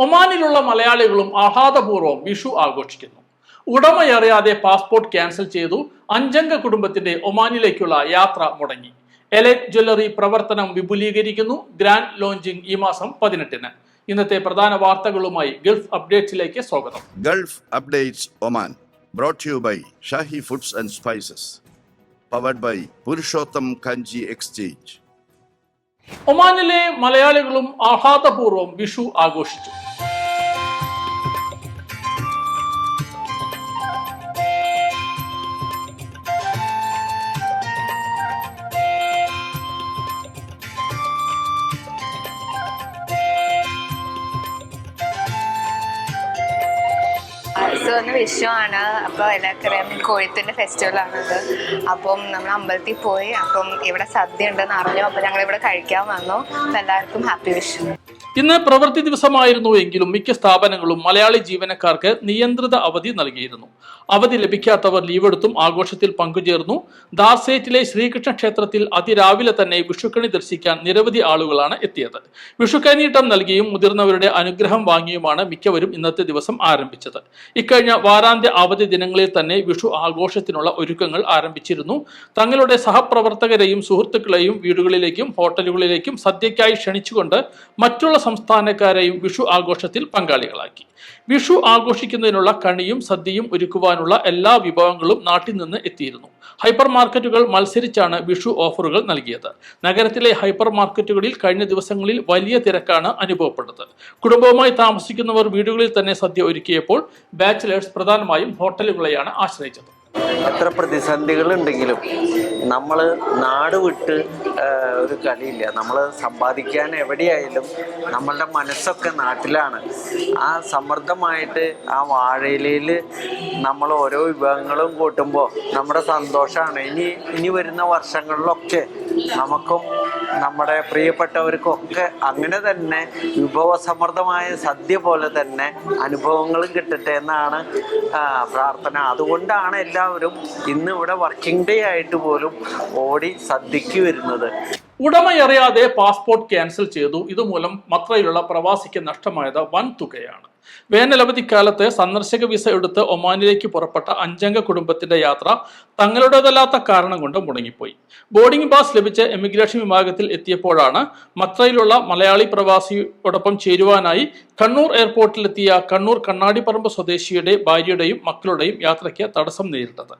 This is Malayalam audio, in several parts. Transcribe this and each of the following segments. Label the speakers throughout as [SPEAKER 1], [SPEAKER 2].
[SPEAKER 1] ഒമാനിലുള്ള മലയാളികളും ആഹ്ലാദപൂർവം വിഷു ആഘോഷിക്കുന്നു. ഉടമയറിയാതെ പാസ്പോർട്ട് ക്യാൻസൽ ചെയ്തു. അഞ്ചംഗ കുടുംബത്തിന്റെ ഒമാനിലേക്കുള്ള യാത്ര മുടങ്ങി. എലൈറ്റ് ജ്വല്ലറി പ്രവർത്തനം വിപുലീകരിക്കുന്നു. ഗ്രാൻഡ് ലോഞ്ചിങ് ഈ മാസം പതിനെട്ടിന്. ഇന്നത്തെ പ്രധാന വാർത്തകളുമായി ഗൾഫ് അപ്ഡേറ്റ്സിലേക്ക് സ്വാഗതം.
[SPEAKER 2] Gulf updates Oman brought to by by foods and spices powered by Purushottam Kanchi exchange.
[SPEAKER 1] ഒമാനിലെ മലയാളികളും ആഹ്ലാദപൂർവം വിഷു ആഘോഷിച്ചു.
[SPEAKER 3] വന്ന് വിഷുവാണ് അപ്പോൾ എല്ലാവർക്കറിയാം ഫെസ്റ്റിവൽ ആണത്. അപ്പം നമ്മൾ അമ്പലത്തിൽ പോയി അപ്പം ഇവിടെ സദ്യ ഉണ്ടെന്ന് അറിഞ്ഞു. അപ്പൊ ഞങ്ങൾ ഇവിടെ കഴിക്കാൻ വന്നു. എല്ലാവർക്കും ഹാപ്പി വിഷു
[SPEAKER 1] ഇന്ന് പ്രവൃത്തി ദിവസമായിരുന്നു എങ്കിലും മിക്ക സ്ഥാപനങ്ങളും മലയാളി ജീവനക്കാർക്ക് നിയന്ത്രിത അവധി നൽകിയിരുന്നു. അവധി ലഭിക്കാത്തവർ ലീവെടുത്തും ആഘോഷത്തിൽ പങ്കുചേർന്നു. ദാർസേറ്റിലെ ശ്രീകൃഷ്ണ ക്ഷേത്രത്തിൽ അതിരാവിലെ തന്നെ വിഷുക്കണി ദർശിക്കാൻ നിരവധി ആളുകളാണ് എത്തിയത്. വിഷുക്കണിയിട്ടം നൽകിയും മുതിർന്നവരുടെ അനുഗ്രഹം വാങ്ങിയുമാണ് മിക്കവരും ഇന്നത്തെ ദിവസം ആരംഭിച്ചത്. ഇക്കഴിഞ്ഞ വാരാന്ത്യ അവധി ദിനങ്ങളിൽ തന്നെ വിഷു ആഘോഷത്തിനുള്ള ഒരുക്കങ്ങൾ ആരംഭിച്ചിരുന്നു. തങ്ങളുടെ സഹപ്രവർത്തകരെയും സുഹൃത്തുക്കളെയും വീടുകളിലേക്കും ഹോട്ടലുകളിലേക്കും സദ്യയ്ക്കായി ക്ഷണിച്ചുകൊണ്ട് മറ്റുള്ള സംസ്ഥാനക്കാരെയും വിഷു ആഘോഷത്തിൽ പങ്കാളികളാക്കി. വിഷു ആഘോഷിക്കുന്നതിനുള്ള കണിയും സദ്യയും ഒരുക്കുവാനുള്ള എല്ലാ വിഭവങ്ങളും നാട്ടിൽ നിന്ന് എത്തിയിരുന്നു. ഹൈപ്പർ മാർക്കറ്റുകൾ മത്സരിച്ചാണ് വിഷു ഓഫറുകൾ നൽകിയത്. നഗരത്തിലെ ഹൈപ്പർ മാർക്കറ്റുകളിൽ കഴിഞ്ഞ ദിവസങ്ങളിൽ വലിയ തിരക്കാണ് അനുഭവപ്പെട്ടത്. കുടുംബവുമായി താമസിക്കുന്നവർ വീടുകളിൽ തന്നെ സദ്യ ഒരുക്കിയപ്പോൾ ബാച്ചിലേഴ്സ് പ്രധാനമായും ഹോട്ടലുകളെയാണ് ആശ്രയിച്ചത്.
[SPEAKER 4] എത്ര പ്രതിസന്ധികളുണ്ടെങ്കിലും നമ്മൾ നാട് വിട്ട് ഒരു കളിയില്ല. നമ്മൾ സമ്പാദിക്കാൻ എവിടെയായാലും നമ്മളുടെ മനസ്സൊക്കെ നാട്ടിലാണ്. ആ സമ്മർദ്ദമായിട്ട് ആ വാഴയിലയിൽ നമ്മൾ ഓരോ വിഭവങ്ങളും കൂട്ടുമ്പോൾ നമ്മുടെ സന്തോഷമാണ് ഇനി ഇനി വരുന്ന വർഷങ്ങളിലൊക്കെ നമുക്കും നമ്മുടെ പ്രിയപ്പെട്ടവർക്കൊക്കെ അങ്ങനെ തന്നെ വിഭവസമൃദ്ധമായ സദ്യ പോലെ തന്നെ അനുഭവങ്ങളും കിട്ടട്ടെ എന്നാണ് പ്രാർത്ഥന. അതുകൊണ്ടാണ് എല്ലാവരും ഇന്ന് ഇവിടെ വർക്കിംഗ് ഡേ ആയിട്ട് പോലും ഓടി സദ്യക്ക് വരുന്നത്.
[SPEAKER 1] ഉടമയറിയാതെ പാസ്പോർട്ട് ക്യാൻസൽ ചെയ്തു. ഇതുമൂലം മത്രയിലുള്ള പ്രവാസിക്ക് നഷ്ടമായത് വൻ തുകയാണ് വേനലവധിക്കാലത്ത് സന്ദർശക വിസ എടുത്ത് ഒമാനിലേക്ക് പുറപ്പെട്ട അഞ്ചംഗ കുടുംബത്തിന്റെ യാത്ര തങ്ങളുടേതല്ലാത്ത കാരണം കൊണ്ട് മുടങ്ങിപ്പോയി. ബോർഡിംഗ് പാസ് ലഭിച്ച എമിഗ്രേഷൻ വിഭാഗത്തിൽ എത്തിയപ്പോഴാണ് മത്രയിലുള്ള മലയാളി പ്രവാസിയോടൊപ്പം ചേരുവാനായി കണ്ണൂർ എയർപോർട്ടിലെത്തിയ കണ്ണൂർ കണ്ണാടിപ്പറമ്പ് സ്വദേശിയുടെ ഭാര്യയുടെയും മക്കളുടെയും യാത്രയ്ക്ക് തടസ്സം നേരിട്ടത്.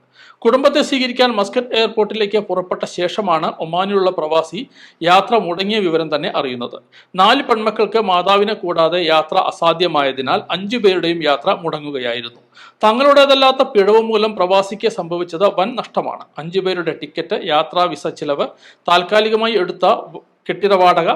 [SPEAKER 1] കുടുംബത്തെ സ്വീകരിക്കാൻ മസ്കറ്റ് എയർപോർട്ടിലേക്ക് പുറപ്പെട്ട ശേഷമാണ് ഒമാനിലുള്ള പ്രവാസി യാത്ര മുടങ്ങിയ വിവരം തന്നെ അറിയുന്നത്. നാല് പെൺമക്കൾക്ക് മാതാവിനെ കൂടാതെ യാത്ര അസാധ്യമായതിനാൽ അഞ്ചു പേരുടെയും യാത്ര മുടങ്ങുകയായിരുന്നു. തങ്ങളുടേതല്ലാത്ത പിഴവ് മൂലം പ്രവാസിക്ക് സംഭവിച്ചത് വൻ നഷ്ടമാണ്. അഞ്ചു പേരുടെ ടിക്കറ്റ് യാത്രാ വിസ ചിലവ് താൽക്കാലികമായി എടുത്ത കെട്ടിട വാടക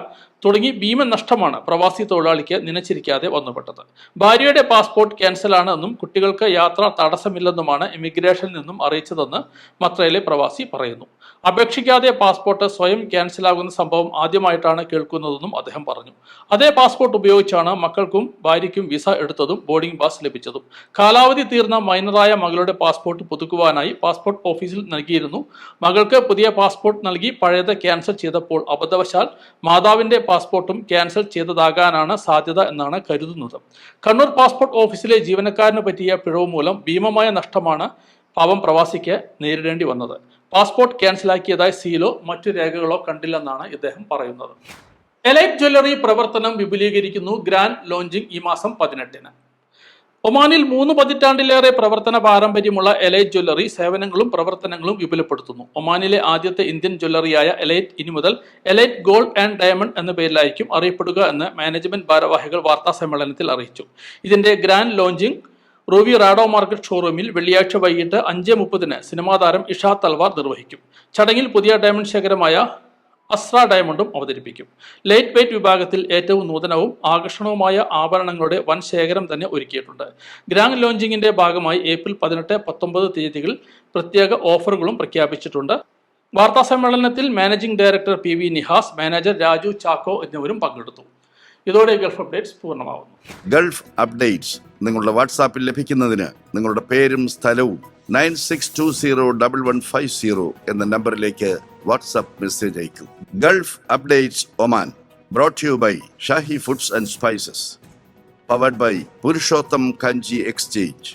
[SPEAKER 1] തുടങ്ങി ഭീമൻ നഷ്ടമാണ് പ്രവാസി തൊഴിലാളിക്ക് നനച്ചിരിക്കാതെ വന്നുപെട്ടത്. ഭാര്യയുടെ പാസ്പോർട്ട് ക്യാൻസലാണ് എന്നും കുട്ടികൾക്ക് യാത്ര തടസ്സമില്ലെന്നുമാണ് ഇമിഗ്രേഷനിൽ നിന്നും അറിയിച്ചതെന്ന് മത്രയിലെ പ്രവാസി പറയുന്നു. അപേക്ഷിക്കാതെ പാസ്പോർട്ട് സ്വയം ക്യാൻസലാകുന്ന സംഭവം ആദ്യമായിട്ടാണ് കേൾക്കുന്നതെന്നും അദ്ദേഹം പറഞ്ഞു. അതേ പാസ്പോർട്ട് ഉപയോഗിച്ചാണ് മക്കൾക്കും ഭാര്യയ്ക്കും വിസ എടുത്തതും ബോർഡിംഗ് പാസ് ലഭിച്ചതും. കാലാവധി തീർന്ന മൈനറായ മകളുടെ പാസ്പോർട്ട് പുതുക്കുവാനായി പാസ്പോർട്ട് ഓഫീസിൽ നൽകിയിരുന്നു. മകൾക്ക് പുതിയ പാസ്പോർട്ട് നൽകി പഴയത് ക്യാൻസൽ ചെയ്തപ്പോൾ അബദ്ധവശാൽ മാതാവിന്റെ പാസ്പോർട്ടും ക്യാൻസൽ ചെയ്തതാകാനാണ് സാധ്യത എന്നാണ് കരുതുന്നത്. കണ്ണൂർ പാസ്പോർട്ട് ഓഫീസിലെ ജീവനക്കാരന് പറ്റിയ പിഴവ് മൂലം ഭീമമായ നഷ്ടമാണ് പാവം പ്രവാസിക്ക് നേരിടേണ്ടി വന്നത്. പാസ്പോർട്ട് ക്യാൻസലാക്കിയതായി സീലോ മറ്റു രേഖകളോ കണ്ടില്ലെന്നാണ് ഇദ്ദേഹം പറയുന്നത്. എലൈറ്റ് ജ്വല്ലറി പ്രവർത്തനം വിപുലീകരിക്കുന്നു ഗ്രാൻഡ് ലോഞ്ചിങ് ഈ മാസം പതിനെട്ടിന്. ഒമാനിൽ മൂന്ന് പതിറ്റാണ്ടിലേറെ പ്രവർത്തന പാരമ്പര്യമുള്ള എലൈറ്റ് ജ്വല്ലറി സേവനങ്ങളും പ്രവർത്തനങ്ങളും വിപുലപ്പെടുത്തുന്നു. ഒമാനിലെ ആദ്യത്തെ ഇന്ത്യൻ ജ്വല്ലറിയായ എലൈറ്റ് ഇനി മുതൽ എലൈറ്റ് ഗോൾഡ് ആൻഡ് ഡയമണ്ട് എന്ന പേരിലായിരിക്കും അറിയപ്പെടുക എന്ന് മാനേജ്മെന്റ് ഭാരവാഹികൾ വാർത്താ സമ്മേളനത്തിൽ അറിയിച്ചു. ഇതിന്റെ grand launching Ruwi Rado market ഷോറൂമിൽ വെള്ളിയാഴ്ച വൈകിട്ട് അഞ്ച് മുപ്പതിന് സിനിമാ താരം ഇഷാ തൽവാർ നിർവഹിക്കും. ചടങ്ങിൽ പുതിയ ഡയമണ്ട് ശേഖരമായ അസ്ര ഡയമണ്ടും അവതരിപ്പിക്കും. ലൈറ്റ് വെയ്റ്റ് വിഭാഗത്തിൽ ഏറ്റവും നൂതനവും ആകർഷണവുമായ ആഭരണങ്ങളുടെ വൻ ശേഖരം തന്നെ ഒരുക്കിയിട്ടുണ്ട്. ഗ്രാൻഡ് ലോഞ്ചിങ്ങിന്റെ ഭാഗമായി ഏപ്രിൽ പതിനെട്ട് പത്തൊമ്പത് തീയതികളിൽ പ്രത്യേക ഓഫറുകളും പ്രഖ്യാപിച്ചിട്ടുണ്ട്. വാർത്താ സമ്മേളനത്തിൽ managing director P V Nihas manager Raju Chacko എന്നിവരും പങ്കെടുത്തു. ഇതോടെ ഗൾഫ് അപ്ഡേറ്റ്സ് പൂർണമാവുന്നു.
[SPEAKER 2] ഗൾഫ് അപ്ഡേറ്റ്സ് നിങ്ങളുടെ വാട്സാപ്പിൽ ലഭിക്കുന്നതിന് നിങ്ങളുടെ പേരും സ്ഥലവും nine six two zero double one five zero എന്ന നമ്പറിലേക്ക് വാട്സാപ്പ് മെസ്സേജ് അയക്കും. Gulf updates Oman brought you by Shahi foods and spices powered by Purushottam Kanchi exchange.